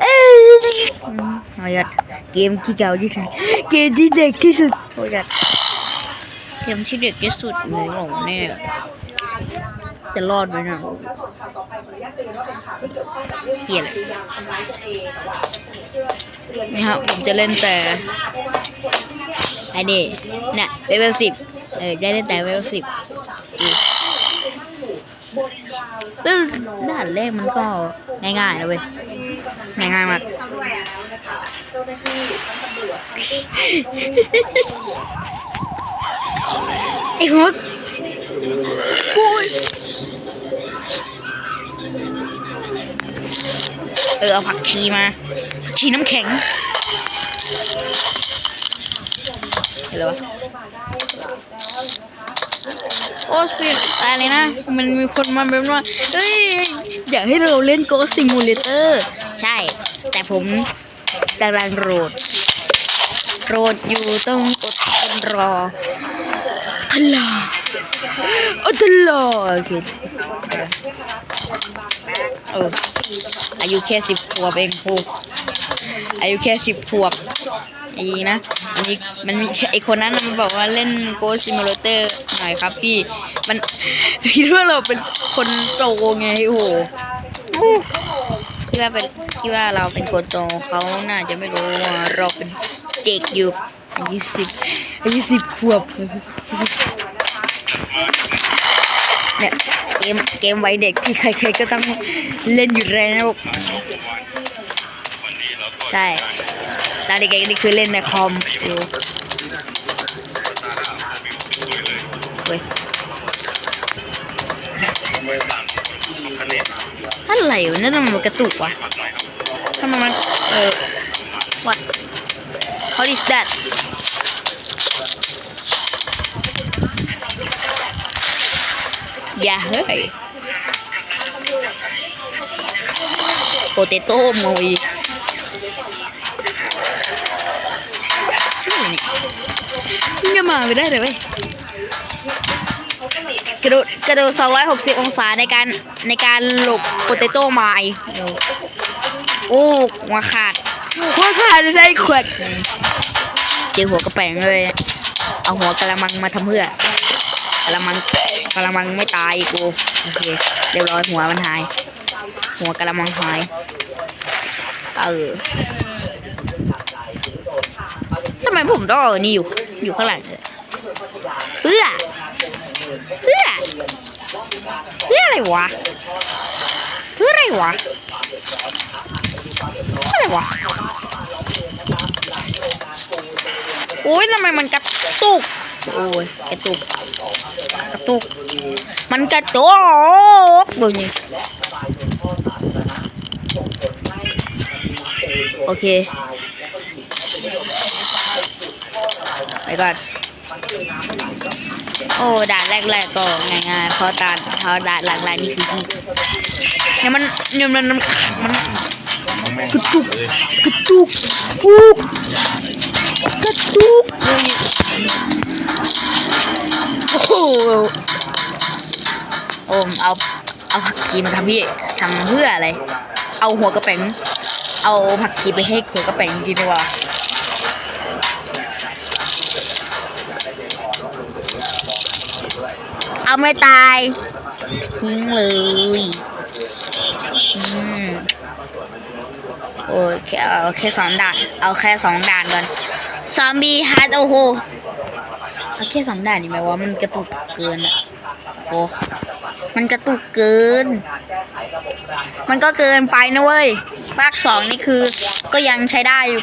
เอ้ยโอ้ยดเกมที่เก่าที่สุดเกมที่เด็กที่สุดโอ้ยดเกมที่เด็กที่สุดเลยหลงแน่จะรอดไหมนะเหี้ยเลยนี่ครับผมจะเล่นแต่ไอเดเนี่ยเลเวลสิบเออจะเล่นแต่เลเวลสิบ เออด่านแรกมันก็ง่ายๆนะเว้ย ง่ายๆมากไอ้หัวกูยเออเอาผักชีมาผักชีน้ำแข็งเห็นแล้ววะ โอ้สปีดอะไรนะ มันมีคนมาแบบว่าเฮ้ย อยากให้เราเล่นโกซิมูเลเตอร์ใช่ แต่ผมกำลังโหลดโหลดอยู่ต้องอดทนรอทลาอดทนรอโอเคเอออายุแค่สิบขวบเองครูอายุแค่สิบขวบ ไอ้นะมันมีมันมีไอคนนั้นน่ะมันบอกว่าเล่นโกซิมูเลเตอร์หน่อยครับพี่ มันคิดว่าเราเป็นคนโตไงโอ้โหคิดว่าเป็นคิดว่าเราเป็นคนโตเขาน่าจะไม่รู้ว่าเราเป็นเด็กอยู่อายุสิบอายุสิบขวบเนี่ยเกมเกมไวัยเด็กที่ใครๆก็ต้องเล่นอยู่แล้ว ใช่ตอนเด็กๆนี่คือเล่นในคอมอยู่เว้ยอะไรวะนั่นมันกระตุกวะทำไมมันเออ what what is that อย่าเฮ้ยโปเตโต้มอย มาไม่ได้เลยเว้ยกระโดดกระโดด260 องศาในการในการหลบโปเตโต้ไม้โอ้หัวขาดหัวขาดเลยใช่ขวดเจอหัวกระแปงเลย เอาหัวกระมังมาทำเพื่อกระมังกระมังไม่ตายอีกกูโอเคเรียบร้อยหัวมันหาย หัวกระมังหายเออทำไมผมต้องเอานี่อยู่อยู่ข้างหลังเลย เพื่อเพื่อเพื่ออะไรวะเพื่ออะไรวะเพื่ออะไรวะโอ้ยทำไมมันกระตุก โอ้ยกระตุก กระตุก มันกระตุกแบบนี้โอเคไปก่อน อ้ด่านแรกๆก็ง่ายๆเพราะด่านเพราะด่านหลังๆนี่คือที่เนี่ยมันเนี่ยมันมันมันกระตุกกระตุกปุกกระตุกโอ้โหโอมเอาเอาผักชีมาทำพี่ทำเพื่ออะไร เอาหัวกระแป๋งเอาผักชีไปให้หัวกระแป๋งกินดีกว่า เอาไม่ตาย ทิ้งเลยอืมโอเคเอาแค่สองด่าน เอาแค่สองด่านก่อน ซอมบี้ฮัทโอ้โหเอาแค่สองด่านนี่ไหมว่ามันกระตุกเกินอะโอ้มันกระตุกเกิน มันก็เกินไปนะเว้ย ภาคสองนี่คือ ก็ยังใช้ได้อยู่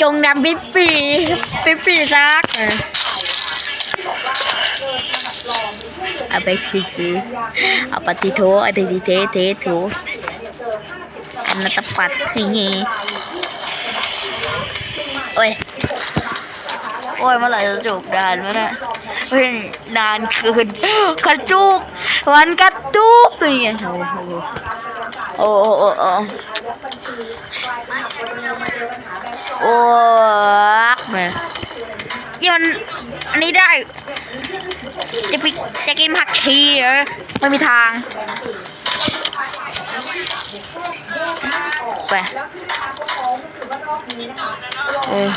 จงนำปิ๊ปปี้ปิ๊ปปี้ซักเออเอาไปคือคือเอาปฏิโทเอาปฏิเทเทโถอันนัตปัดนี่ไงโอ้ย โอ้ยเมื่อไหร่จะจบดานวะเนี่ยเฮ้ยนานเกินกระจุกวันกระจุกนี่ไงโอ้โหโอ้โอ้โอ้ โอ้แม่ยี่มันอันนี้ได้ จะไปจะกินผักชีเหรอไม่มีทางไปเออ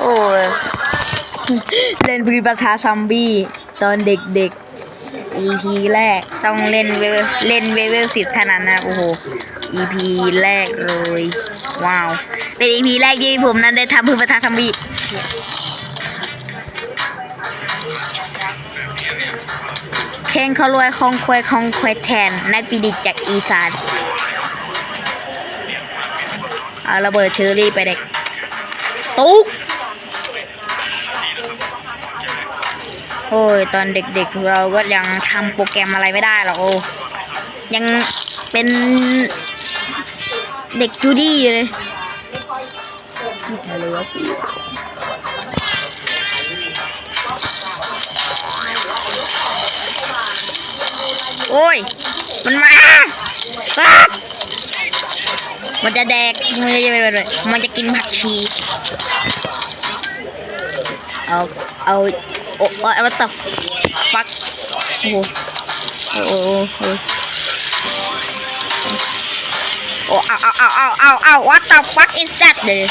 โอ้ยเล่นวีประชาซัมบี้ ตอนเด็กๆ EP แรกต้องเล่นเวลเล่นเวเวลสิบเท่านั้นนะโอ้โห EP แรกเลย ว้าว เป็น EP แรกที่ผมนั้นได้ทำพือประชาซัมบี้เคนเขารวยคองควยคองควยแทนนักปิดิจากอีสานเอาระเบิดเชอรี่ไปเด็กตุ๊ก โอ้ยตอนเด็กๆเราก็ยังทำโปรแกรมอะไรไม่ได้หรอกโอ้ยังเป็นเด็กจูดี้อยู่เลยโอ้ย มันมาอ้ามันจะแดก มันจะมันจะกินผักชี เอา เอา โอ้เอาเอาตับฟักโอ้โหโอ้โหโอ้โหโอ้เอาเอาเอาเอาเอาเอา what the fuck is that เลย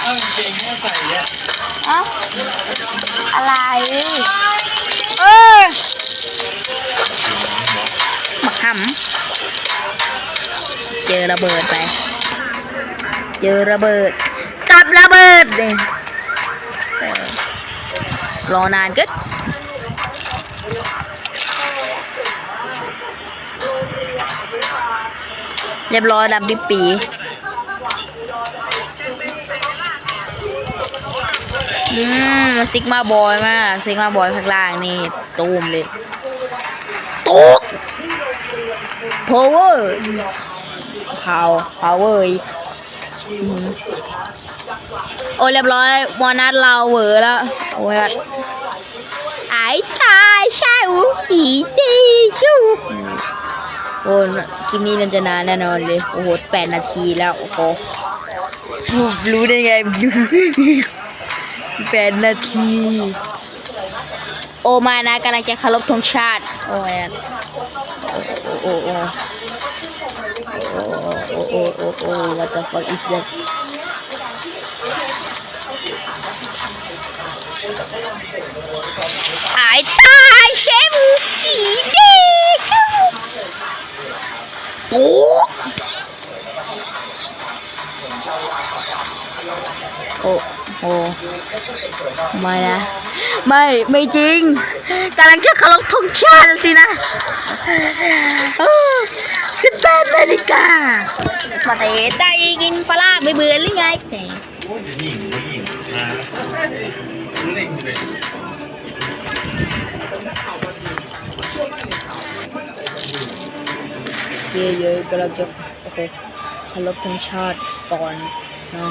เอาเก่งมาใส่เนี่ยเอ้าอะไร มาขำเจอระเบิดไป เจอระเบิด กับระเบิดเลยรอนานก็เรียบร้อยดับบิปปี อืมซิกมาบอยมาก ซิกมาบอยข้างล่างนี่ ตูมเลย ตุ๊ก power พาวพาวเวอร์อีกอืมโอ้เรียบร้อยวอนัทเราเหวอแล้วโอ้ยไอ้ตายใช่อูอีตีชูโอ้คลิปนี้มันจะนานแน่นอนเลย โอ้โหแปดนาทีแล้ว โอ้โหรู้ได้ไงแปดนาที โอมานะกำลังจะเคารพธงชาติ โอ้ย โอ้โอ้โอ้โอ้โอ้โอ้โอ้ what the fuck is that หายตายเชฟอีดีชูโอ้โอ้โอ้ ไม่นะไม่ไม่จริงกำลังจะเคารพธงชาติสินะสิบแปดนาฬิกามาเตะได้กินปลาร้าไม่เบื่อหรือไงโอ้ยหญิงหญิงมาเล่งเลยเยอะๆกำลังจะโอ้โหเคารพธงชาติก่อนเนาะ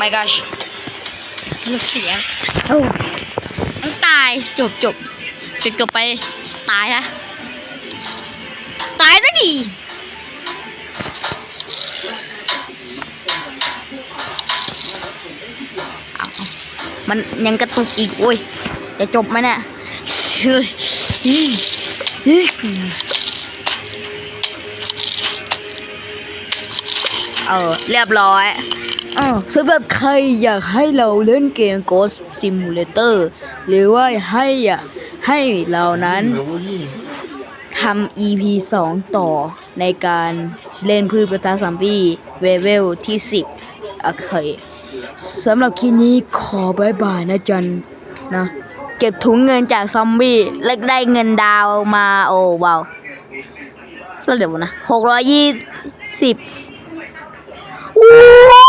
my gosh เสียงโอ้ต้องตายจบจบจบจบไปตายนะตายซะดีเอามันยังกระตุกอีกโอ้ยจะจบไหมเนี่ย เออ เรียบร้อยเออสำหรับใครอยากให้เราเล่นเกม Ghost Simulator หรือว่าให้อยากให้เรานั้นทำ EP 2 ต่อในการเล่นพืชประตาซัมบี้เวเวลที่ 10 โอเคสำหรับคลิปนี้ขอบายบายนะจันนะ เก็บถุงเงินจากซอมบี้แล้วได้เงินดาวมาโอ้ว้าวแล้วเดี๋ยวนะหกร้อยยี่สิบ Uh!